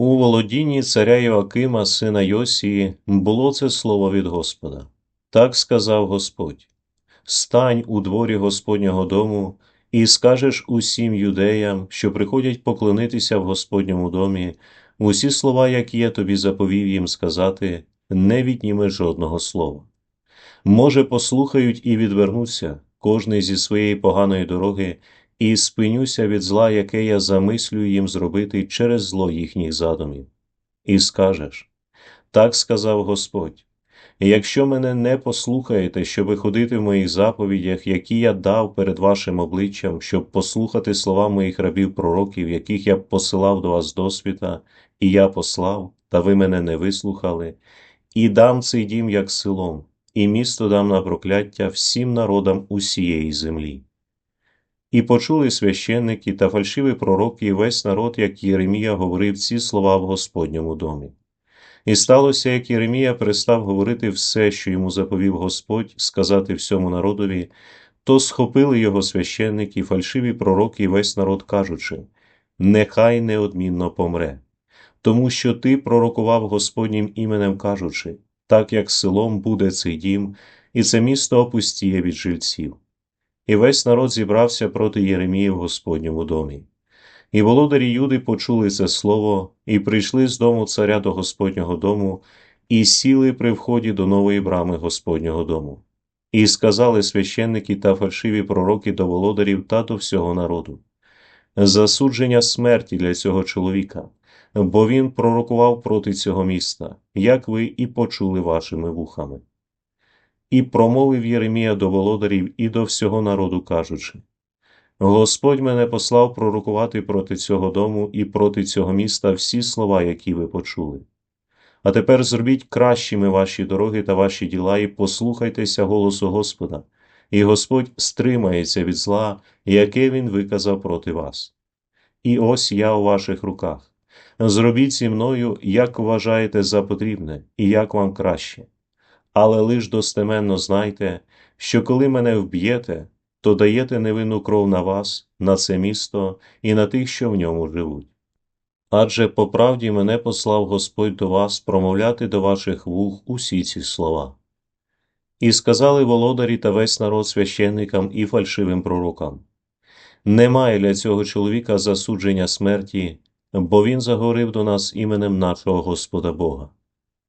У володінні царя Йоакима, сина Йосії, було це слово від Господа. Так сказав Господь: Стань у дворі Господнього дому і скажеш усім юдеям, що приходять поклонитися в Господньому домі, усі слова, які я тобі заповів їм сказати, не відніме жодного слова. Може, послухають і відвернуться, кожний зі своєї поганої дороги, і спинюся від зла, яке я замислюю їм зробити через зло їхніх задумів. І скажеш так сказав Господь. Якщо мене не послухаєте, щоби ходити в моїх заповідях, які я дав перед вашим обличчям, щоб послухати слова моїх рабів пророків, яких я посилав до вас досвіта, і я послав, та ви мене не вислухали, і дам цей дім як селом, і місто дам на прокляття всім народам усієї землі. І почули священники та фальшиві пророки і весь народ, як Єремія говорив ці слова в Господньому домі. І сталося, як Єремія перестав говорити все, що йому заповів Господь, сказати всьому народові, то схопили його священники, фальшиві пророки і весь народ, кажучи Нехай неодмінно помре, тому що ти пророкував Господнім іменем, кажучи, так як селом буде цей дім, і це місто опустіє від жильців. І весь народ зібрався проти Єремії в Господньому домі. І володарі Юди почули це слово, і прийшли з дому царя до Господнього дому, і сіли при вході до нової брами Господнього дому. І сказали священники та фальшиві пророки до володарів та до всього народу засудження смерті для цього чоловіка, бо він пророкував проти цього міста, як ви і почули вашими вухами. І промовив Єремія до володарів і до всього народу, кажучи Господь мене послав пророкувати проти цього дому і проти цього міста всі слова, які ви почули. А тепер зробіть кращими ваші дороги та ваші діла, і послухайтеся голосу Господа, і Господь стримається від зла, яке Він виказав проти вас. І ось я у ваших руках. Зробіть зі мною, як вважаєте за потрібне, і як вам краще. Але лиш достеменно знайте, що коли мене вб'єте, то даєте невинну кров на вас, на це місто і на тих, що в ньому живуть. Адже по правді мене послав Господь до вас промовляти до ваших вух усі ці слова. І сказали володарі та весь народ священникам і фальшивим пророкам немає для цього чоловіка засудження смерті, бо він заговорив до нас іменем нашого Господа Бога.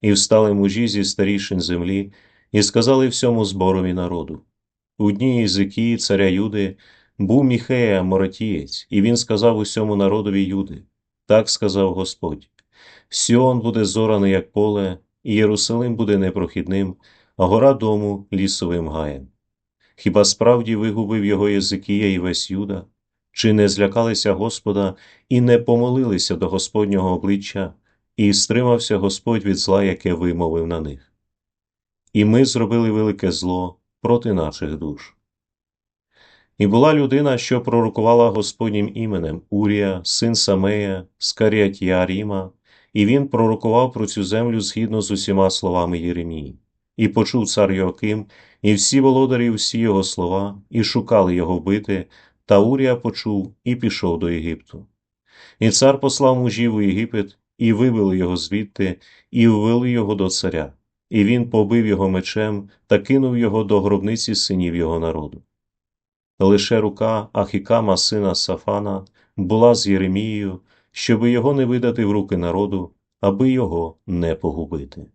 І встали мужі зі старішин землі, і сказали всьому зборові народу у дні Єзикії, царя Юди, був Міхея Моратієць, і він сказав усьому народові Юди так сказав Господь Сіон буде зораний, як поле, і Єрусалим буде непрохідним, а гора дому лісовим гаєм. Хіба справді вигубив його Єзикія і весь Юда? Чи не злякалися Господа і не помолилися до Господнього обличчя, і стримався Господь від зла, яке вимовив на них? І ми зробили велике зло проти наших душ. І була людина, що пророкувала Господнім іменем Урія, син Самея, з Каріатіаріма, і він пророкував про цю землю згідно з усіма словами Єремії. І почув цар Йоаким, і всі володарі, всі його слова, і шукали його вбити, та Урія почув і пішов до Єгипту. І цар послав мужів у Єгипет, і вивели його звідти, і ввели його до царя, і він побив його мечем та кинув його до гробниці синів його народу. Лише рука Ахікама, сина Сафана, була з Єремією, щоби його не видати в руки народу, аби його не погубити.